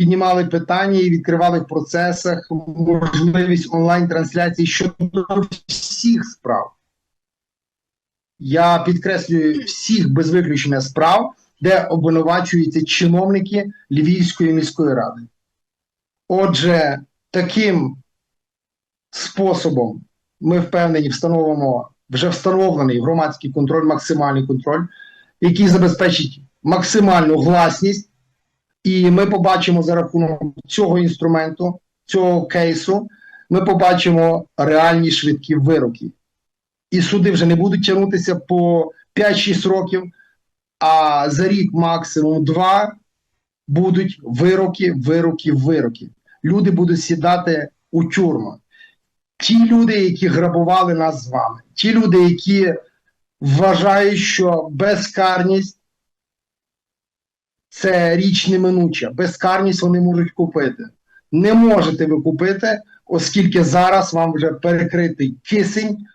піднімали питання і відкривали в процесах можливість онлайн-трансляції щодо всіх справ. Я підкреслюю всіх без виключення справ, де обвинувачуються чиновники Львівської міської ради. Отже, таким способом ми впевнені встановимо вже встановлений громадський контроль, максимальний контроль, який забезпечить максимальну гласність, і ми побачимо за рахунок цього інструменту, цього кейсу, ми побачимо реальні швидкі вироки. І суди вже не будуть тягнутися по 5-6 років, а за рік, максимум два, будуть вироки, вироки, вироки. Люди будуть сідати у тюрму. Ті люди, які грабували нас з вами, ті люди, які вважають, що безкарність це річ неминуча, безкарність вони можуть купити. Не можете ви купити, оскільки зараз вам вже перекритий кисень